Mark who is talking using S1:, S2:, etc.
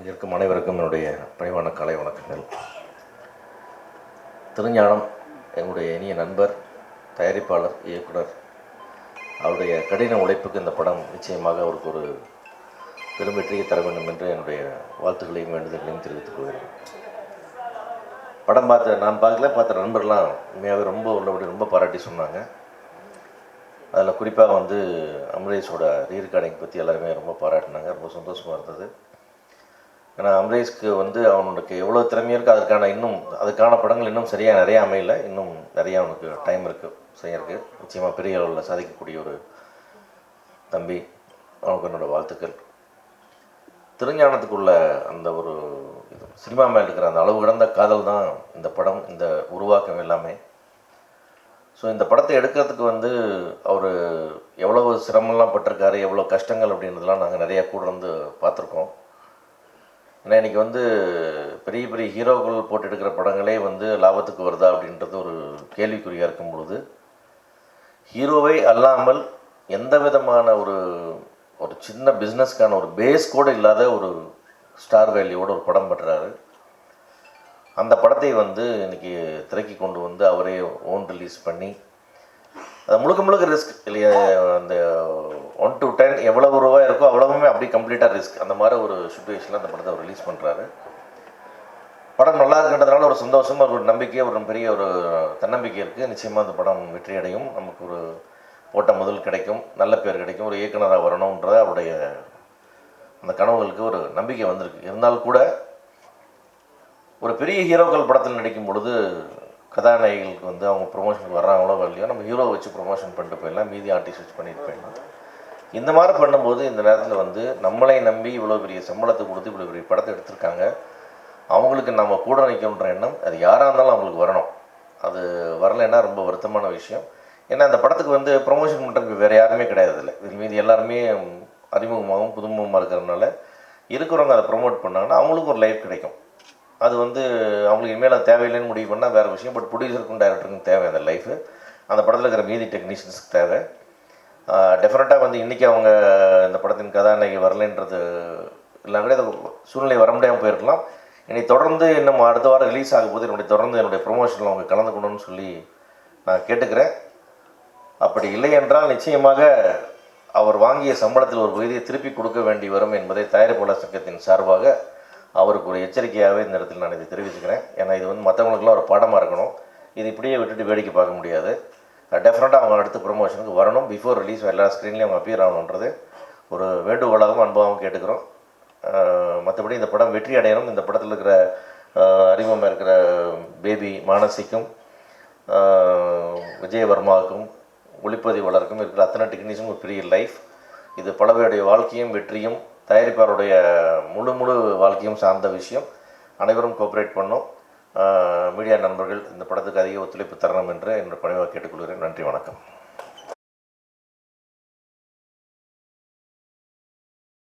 S1: இருக்கும் அனைவருக்கும் என்னுடைய பணிவான கலை வணக்கங்கள். திருஞானம் என்னுடைய இனிய நண்பர் தயாரிப்பாளர் இயக்குனர். அவருடைய கடின உழைப்புக்கு இந்த படம் நிச்சயமாக அவருக்கு ஒரு பெரும் வெற்றியை தர வேண்டும் என்று என்னுடைய வாழ்த்துக்களையும் வேண்டுதல்களையும் தெரிவித்துக் கொள்கிறேன். படம் பார்த்த நான் பார்க்கல பார்த்த நண்பர்லாம் உண்மையாகவே ரொம்ப உள்ளபடி ரொம்ப பாராட்டி சொன்னாங்க. அதில் குறிப்பாக வந்து அமரேஷோட ரீரெக்கார்டிங் பற்றி எல்லாருமே ரொம்ப பாராட்டினாங்க. ரொம்ப சந்தோஷமாக இருந்தது. ஏன்னா அமரேஷ்க்கு வந்து அவனுக்கு எவ்வளோ திறமை இருக்குது அதற்கான இன்னும் அதுக்கான படங்கள் இன்னும் சரியாக நிறையா அமையல. இன்னும் நிறையா அவனுக்கு டைம் இருக்குது செய்யறதுக்கு நிச்சயமாக பெரிய அளவில் சாதிக்கக்கூடிய ஒரு தம்பி அவனுக்கு என்னோடய வாழ்த்துக்கள். திருஞானத்துக்குள்ள அந்த ஒரு இது சினிமா மேல் இருக்கிற அந்த அளவு கடந்த காதல் தான் இந்த படம் இந்த உருவாக்கம் எல்லாமே. ஸோ இந்த படத்தை எடுக்கிறதுக்கு வந்து அவர் எவ்வளவு சிரமம்லாம் பட்டிருக்காரு எவ்வளோ கஷ்டங்கள் அப்படின்றதெல்லாம் நாங்கள் நிறைய கூட இருந்து பார்த்துருக்கோம். ஏன்னா இன்றைக்கி வந்து பெரிய பெரிய ஹீரோக்கள் போட்டு எடுக்கிற படங்களே வந்து லாபத்துக்கு வருதா அப்படின்றது ஒரு கேள்விக்குறியாக இருக்கும் பொழுது ஹீரோவை அல்லாமல் எந்த விதமான ஒரு ஒரு சின்ன பிஸ்னஸ்க்கான ஒரு பேஸ் கூட இல்லாத ஒரு ஸ்டார் வேல்யூவோட ஒரு படம் பண்ணுறாரு அந்த படத்தை வந்து இன்னைக்கு திரைக்கு கொண்டு வந்து அவரே ஓன் ரிலீஸ் பண்ணி அது முழுக்க முழுக்க ரிஸ்க் இல்லையா அந்த ஒன் டு டென் எவ்வளவு ரூபாய் இருக்கோ அவ்வளவுமே அப்படி கம்ப்ளீட்டாக ரிஸ்க் அந்த மாதிரி ஒரு சுச்சுவேஷனில் அந்த படத்தை அவர் ரிலீஸ் பண்ணுறாரு படம் நல்லா இருக்கின்றதுனால ஒரு சந்தோஷம் ஒரு நம்பிக்கை ஒரு பெரிய ஒரு தன்னம்பிக்கை இருக்குது நிச்சயமாக அந்த படம் வெற்றி அடையும் நமக்கு ஒரு ஓட்ட முதல் கிடைக்கும். நல்ல பேர் கிடைக்கும். ஒரு இயக்குனராக வரணுன்றது அவருடைய அந்த கனவுகளுக்கு ஒரு நம்பிக்கை வந்திருக்கு. இருந்தாலும் கூட ஒரு பெரிய ஹீரோக்கள் படத்தில் நடிக்கும் பொழுது கதாநாயகிகளுக்கு வந்து அவங்க ப்ரொமோஷனுக்கு வர்றாங்களோ வரலையோ நம்ம ஹீரோ வச்சு ப்ரொமோஷன் பண்ணிட்டு போயிடலாம். மீதி ஆர்டிஸ்ட் வச்சு பண்ணிட்டு போயிடலாம். இந்த மாதிரி பண்ணும்போது இந்த நேரத்தில் வந்து நம்மளை நம்பி இவ்வளோ பெரிய சம்பளத்தை கொடுத்து இவ்வளோ பெரிய படத்தை எடுத்திருக்காங்க. அவங்களுக்கு நம்ம கூட நிற்கணுன்ற எண்ணம் அது யாராக இருந்தாலும் அவங்களுக்கு வரணும். அது வரலைன்னா ரொம்ப வருத்தமான விஷயம். ஏன்னா அந்த படத்துக்கு வந்து ப்ரொமோஷன் பண்ணுறதுக்கு வேறு யாருமே கிடையாது இல்லை இது மீதி எல்லாருமே அறிமுகமாகவும் புதுமுகமாக இருக்கிறதுனால இருக்கிறவங்க அதை ப்ரொமோட் பண்ணாங்கன்னா அவங்களுக்கு ஒரு லைஃப் கிடைக்கும். அது வந்து அவங்களுக்கு இனிமேல் அது தேவையில்லைன்னு முடிவு பண்ணால் வேறு விஷயம். பட் ப்ரொடியூசருக்கும் டைரக்டருக்கும் தேவை அந்த லைஃபு அந்த படத்தில் இருக்கிற மீதி டெக்னீஷியன்ஸுக்கு தேவை. டெஃபினட்டாக வந்து இன்றைக்கி அவங்க இந்த படத்தின் கதாநாயகி வரலைன்றது இல்லை கூட அது சூழ்நிலை வர முடியாமல் போயிருக்கலாம். இனி தொடர்ந்து இன்னும் அடுத்த வாரம் ரிலீஸ் ஆகும்போது என்னுடைய தொடர்ந்து என்னுடைய ப்ரொமோஷனில் அவங்க கலந்துக்கணும்னு சொல்லி நான் கேட்டுக்கிறேன். அப்படி இல்லை என்றால் நிச்சயமாக அவர் வாங்கிய சம்பளத்தில் ஒரு பகுதியை திருப்பி கொடுக்க வேண்டி வரும் என்பதை தயாரிப்பாளர் சங்கத்தின் சார்பாக அவருக்கு ஒரு எச்சரிக்கையாகவே இந்த இடத்தில் நான் இதை தெரிவிச்சுக்கிறேன். ஏன்னா இது வந்து மற்றவங்களுக்குலாம் ஒரு பாடமாக இருக்கணும். இது இப்படியே விட்டுட்டு வேடிக்கை பார்க்க முடியாது. டெஃபினட்டாக அவங்க அடுத்து ப்ரொமோஷனுக்கு வரணும். பிஃபோர் ரிலீஸ் எல்லா ஸ்க்ரீன்லேயும் அவங்க அப்பியர் ஆகணுன்றது ஒரு வேண்டுகோளாகவும் அன்பாகவும் கேட்டுக்கிறோம். மற்றபடி இந்த படம் வெற்றி அடையணும். இந்த படத்தில் இருக்கிற அறிமுகமாக இருக்கிற பேபி மானசிக்கும் விஜயவர்மாவுக்கும் ஒளிப்பதிவாளருக்கும் இருக்கிற அத்தனை டெக்னீஷியனும் ஒரு பெரிய லைஃப் இது பலவையுடைய வாழ்க்கையும் வெற்றியும் தயாரிப்பாளருடைய முழு முழு வாழ்க்கையும் சார்ந்த விஷயம். அனைவரும் கோஆப்ரேட் பண்ணோம். மீடியா நண்பர்கள் இந்த படத்துக்கு அதிக ஒத்துழைப்பு தரணும் என்று என்னோட பணிவாக கேட்டுக்கொள்கிறேன். நன்றி வணக்கம்.